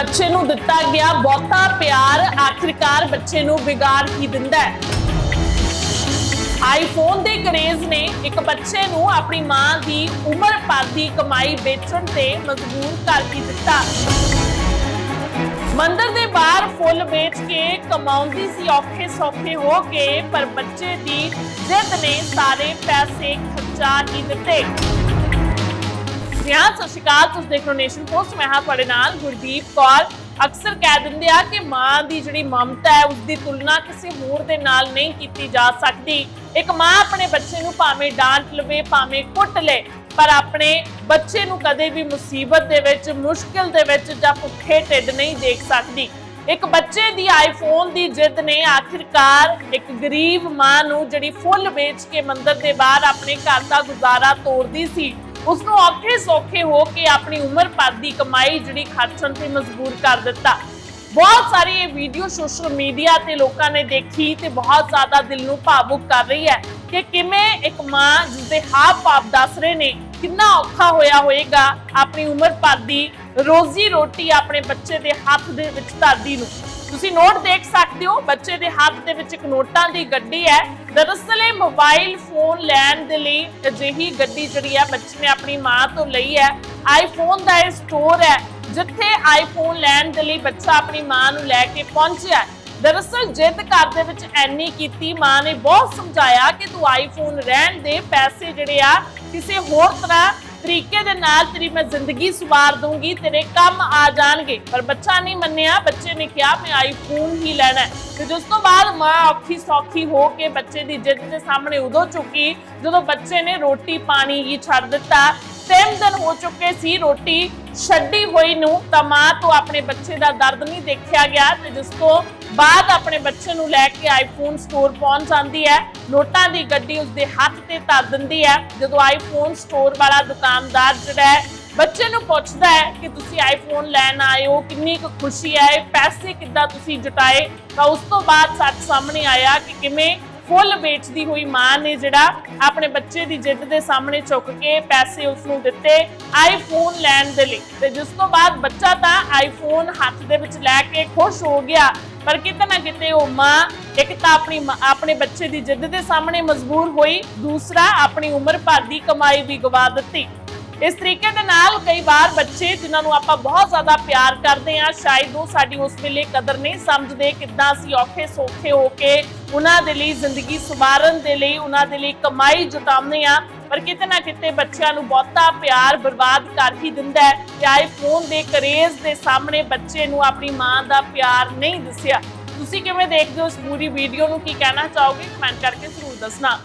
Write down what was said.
ਬੱਚੇ ਨੂੰ ਦਿੱਤਾ ਗਿਆ ਬਹੁਤਾ ਪਿਆਰ ਆਖਿਰਕਾਰ ਬੱਚੇ ਨੂੰ ਵਿਗਾੜ ਹੀ ਦਿੰਦਾ ਹੈ। ਆਈਫੋਨ ਦੇ ਕਰੇਜ਼ ਨੇ ਇੱਕ ਬੱਚੇ ਨੂੰ ਆਪਣੀ ਮਾਂ ਦੀ ਉਮਰ ਭਰ ਦੀ ਕਮਾਈ ਵੇਚਣ ਤੇ ਮਜਬੂਰ ਕਰ ਹੀ ਦਿੱਤਾ। ਮੰਦਰ ਦੇ ਬਾਹਰ ਫੁੱਲ ਵੇਚ ਕੇ ਕਮਾਉਂਦੀ ਸੀ, ਔਖੇ ਸੌਖੇ ਹੋ ਕੇ ਪਰ ਬੱਚੇ ਦੀ ਜਿੱਦ ਨੇ ਸਾਰੇ ਪੈਸੇ ਖਰਚਾ ਹੀ ਦਿੱਤੇ। ਜੀ ਹਾਂ ਸਤਿ ਸ਼੍ਰੀ ਅਕਾਲ, ਤੁਸੀਂ ਦੇਖ ਰਹੇ ਹੋ ਨੇਸ਼ਨ ਪੋਸਟ। ਮੈਂ ਹਾਂ ਤੁਹਾਡੇ ਨਾਲ ਗੁਰਦੀਪ ਕੌਰ। ਅਕਸਰ ਕਹਿ ਦਿੰਦੇ ਆ ਕਿ ਮਾਂ ਦੀ ਜਿਹੜੀ ਮਮਤਾ ਹੈ ਉਸ ਦੀ ਤੁਲਨਾ ਕਿਸੇ ਹੋਰ ਦੇ ਨਾਲ ਨਹੀਂ ਕੀਤੀ ਜਾ ਸਕਦੀ। ਇੱਕ ਮਾਂ ਆਪਣੇ ਬੱਚੇ ਨੂੰ ਭਾਵੇਂ ਡਾਂਟ ਲਵੇ, ਭਾਵੇਂ ਕੁੱਟ ਲੇ, ਪਰ ਆਪਣੇ ਬੱਚੇ ਨੂੰ ਕਦੇ ਵੀ ਮੁਸੀਬਤ ਦੇ ਵਿੱਚ, ਮੁਸ਼ਕਿਲ ਦੇ ਵਿੱਚ ਜਾਂ ਭੁੱਖੇ ਢਿੱਡ ਨਹੀਂ ਦੇਖ ਸਕਦੀ। ਇੱਕ ਬੱਚੇ ਦੀ ਆਈਫੋਨ ਦੀ ਜਿੱਦ ਨੇ ਆਖਿਰਕਾਰ ਇੱਕ ਗਰੀਬ ਮਾਂ ਨੂੰ ਜਿਹੜੀ ਫੁੱਲ ਵੇਚ ਕੇ ਮੰਦਰ ਦੇ ਬਾਹਰ ਆਪਣੇ ਘਰ ਦਾ ਗੁਜ਼ਾਰਾ ਤੋਰਦੀ ਸੀ। ਉਸ ਨੂੰ ਔਖੇ ਸੌਖੇ ਹੋ ਕੇ ਆਪਣੀ ਉਮਰ ਭਰ ਦੀ ਕਮਾਈ ਜਿਹੜੀ ਖਰਚਣ ਤੇ ਮਜਬੂਰ ਕਰ ਦਿੱਤਾ। ਬਹੁਤ ਸਾਰੀ ਇਹ ਵੀਡੀਓ ਸੋਸ਼ਲ ਮੀਡੀਆ ਤੇ ਲੋਕਾਂ ਨੇ ਦੇਖੀ ਤੇ ਬਹੁਤ ਜ਼ਿਆਦਾ ਦਿਲ ਨੂੰ ਭਾਵੁਕ ਕਰ ਰਹੀ ਹੈ ਕਿ ਕਿਵੇਂ ਇੱਕ ਮਾਂ ਜਿਸਦੇ ਹਾਵ ਭਾਵ ਦੱਸ ਰਹੇ ਨੇ, ਕਿੰਨਾ ਔਖਾ ਹੋਇਆ ਹੋਏਗਾ ਆਪਣੀ ਉਮਰ ਭਰ ਦੀ ਰੋਜ਼ੀ ਰੋਟੀ ਆਪਣੇ ਬੱਚੇ ਦੇ ਹੱਥ ਦੇ ਵਿੱਚ ਧਰਦੀ ਨੂੰ। ਤੁਸੀਂ ਨੋਟ ਦੇਖ ਸਕਦੇ ਹੋ, ਬੱਚੇ ਦੇ ਹੱਥ ਦੇ ਵਿੱਚ ਇੱਕ ਨੋਟਾਂ ਦੀ ਗੱਡੀ ਹੈ। ਦਰਅਸਲ ਇਹ ਮੋਬਾਈਲ ਫੋਨ ਲੈਣ ਦੇ ਲਈ ਅਜਿਹੀ ਗੱਡੀ ਜਿਹੜੀ ਹੈ ਬੱਚੇ ਨੇ ਆਪਣੀ ਮਾਂ ਤੋਂ ਲਈ ਹੈ। ਆਈਫੋਨ ਦਾ ਇਹ ਸਟੋਰ ਹੈ, ਜਿੱਥੇ ਆਈਫੋਨ ਲੈਣ ਦੇ ਲਈ ਬੱਚਾ ਆਪਣੀ ਮਾਂ ਨੂੰ ਲੈ ਕੇ ਪਹੁੰਚਿਆ ਦਰਅਸਲ ਜਿੱਦ ਘਰ ਦੇ ਵਿੱਚ ਐਨੀ ਕੀਤੀ, ਮਾਂ ਨੇ ਬਹੁਤ ਸਮਝਾਇਆ ਕਿ ਤੂੰ ਆਈਫੋਨ ਰਹਿਣ ਦੇ, ਪੈਸੇ ਜਿਹੜੇ ਆ ਕਿਸੇ ਹੋਰ ਤਰ੍ਹਾਂ ਤਰੀਕੇ ਦੇ ਨਾਲ ਤੇਰੀ ਮੈਂ ਜ਼ਿੰਦਗੀ ਸੁਵਾਰ ਦੂੰਗੀ ਤੇਰੇ ਕੰਮ ਆ ਜਾਣਗੇ। ਪਰ ਬੱਚਾ ਨਹੀਂ ਮੰਨਿਆ, ਬੱਚੇ ਨੇ ਕਿਹਾ, ਮੈਂ ਆਈਫੋਨ ਹੀ ਲੈਣਾ ਹੈ। ਤੇ ਉਸ ਤੋਂ ਬਾਅਦ ਮਾਂ ਔਖੀ ਸੌਖੀ ਹੋ ਕੇ ਬੱਚੇ ਦੀ ਜਿੱਦ ਦੇ ਸਾਹਮਣੇ ਉਦੋਂ ਝੁਕੀ, ਜਦੋਂ ਬੱਚੇ ਨੇ ਰੋਟੀ ਪਾਣੀ ਹੀ ਛੱਡ ਦਿੱਤਾ। ਤਿੰਨ ਦਿਨ ਹੋ ਚੁੱਕੇ ਸੀ ਰੋਟੀ ਛੱਡੀ ਹੋਈ ਨੂੰ, ਤਾਂ ਮਾਂ ਤੋਂ ਆਪਣੇ ਬੱਚੇ ਦਾ ਦਰਦ ਨਹੀਂ ਦੇਖਿਆ ਗਿਆ ਤੇ ਜਿਸ ਤੋਂ ਬਾਅਦ ਆਪਣੇ ਬੱਚੇ ਨੂੰ ਲੈ ਕੇ ਆਈਫੋਨ ਸਟੋਰ ਪਹੁੰਚ ਜਾਂਦੀ ਹੈ। ਨੋਟਾਂ ਦੀ ਗੱਡੀ ਉਸਦੇ ਹੱਥ ਤੇ ਧਰ ਦਿੰਦੀ ਹੈ। ਜਦੋਂ ਆਈਫੋਨ ਸਟੋਰ ਵਾਲਾ ਦੁਕਾਨਦਾਰ ਜਿਹੜਾ ਹੈ, ਬੱਚੇ ਨੂੰ ਪੁੱਛਦਾ ਹੈ ਕਿ ਤੁਸੀਂ ਆਈਫੋਨ ਲੈਣ ਆਏ ਹੋ, ਕਿੰਨੀ ਕੁ ਖੁਸ਼ੀ ਹੈ ਪੈਸੇ ਕਿੱਦਾਂ ਤੁਸੀਂ ਜਟਾਏ, ਤਾਂ ਉਸ ਤੋਂ ਬਾਅਦ ਸੱਚ ਸਾਹਮਣੇ ਆਇਆ ਕਿ ਕਿਵੇਂ ਫੁੱਲ ਵੇਚਦੀ ਹੋਈ ਮਾਂ ਨੇ ਜਿਹੜਾ ਆਪਣੇ ਬੱਚੇ ਦੀ ਜਿੱਦ ਦੇ ਸਾਹਮਣੇ ਝੁੱਕ ਕੇ ਪੈਸੇ ਉਸ ਨੂੰ ਦਿੱਤੇ ਆਈਫੋਨ ਲੈਣ ਦੇ ਲਈ। ਤੇ ਜਿਸ ਤੋਂ ਬਾਅਦ ਬੱਚਾ ਤਾਂ ਆਈਫੋਨ ਹੱਥ ਦੇ ਵਿੱਚ ਲੈ ਕੇ ਖੁਸ਼ ਹੋ ਗਿਆ। ਪਰ ਕਿਤੇ ਨਾ ਕਿਤੇ ਉਹ ਮਾਂ ਇੱਕ ਤਾਂ ਆਪਣੀ ਆਪਣੇ ਬੱਚੇ ਦੀ ਜਿੱਦ ਦੇ ਸਾਹਮਣੇ ਮਜਬੂਰ ਹੋਈ, ਦੂਸਰਾ ਆਪਣੀ ਉਮਰ ਭਰ ਦੀ ਕਮਾਈ ਵੀ ਗਵਾ ਦਿੱਤੀ। ਇਸ ਤਰੀਕੇ ਦੇ ਨਾਲ ਕਈ ਵਾਰ ਬੱਚੇ ਜਿਨ੍ਹਾਂ ਨੂੰ ਆਪਾਂ ਬਹੁਤ ਜ਼ਿਆਦਾ ਪਿਆਰ ਕਰਦੇ ਆ ਸ਼ਾਇਦ ਉਹ ਸਾਡੀ ਉਸ ਵੇਲੇ ਕਦਰ ਨਹੀਂ ਸਮਝਦੇ ਕਿੱਦਾਂ ਅਸੀਂ ਔਖੇ ਸੌਖੇ ਹੋ ਕੇ ਉਹਨਾਂ ਦੇ ਲਈ ਜ਼ਿੰਦਗੀ ਸੁਵਾਰਨ ਦੇ ਲਈ, ਉਹਨਾਂ ਦੇ ਲਈ ਕਮਾਈ ਜੁਟਾਉਂਦੇ ਆ ਪਰ ਕਿਤੇ ਨਾ ਕਿਤੇ ਬੱਚਿਆਂ ਨੂੰ ਬਹੁਤਾ ਪਿਆਰ ਬਰਬਾਦ ਕਰ ਹੀ ਦਿੰਦਾ ਹੈ ਤੇ ਆਈਫੋਨ ਦੇ ਕਰੇਜ਼ ਦੇ ਸਾਹਮਣੇ ਬੱਚੇ ਨੂੰ ਆਪਣੀ ਮਾਂ ਦਾ ਪਿਆਰ ਨਹੀਂ ਦਿਸਿਆ। ਤੁਸੀਂ ਕਿਵੇਂ ਦੇਖਦੇ ਹੋ ਇਸ ਪੂਰੀ ਵੀਡੀਓ ਨੂੰ? ਕੀ ਕਹਿਣਾ ਚਾਹੋਗੇ? ਕਮੈਂਟ ਕਰਕੇ ਜ਼ਰੂਰ ਦੱਸਣਾ।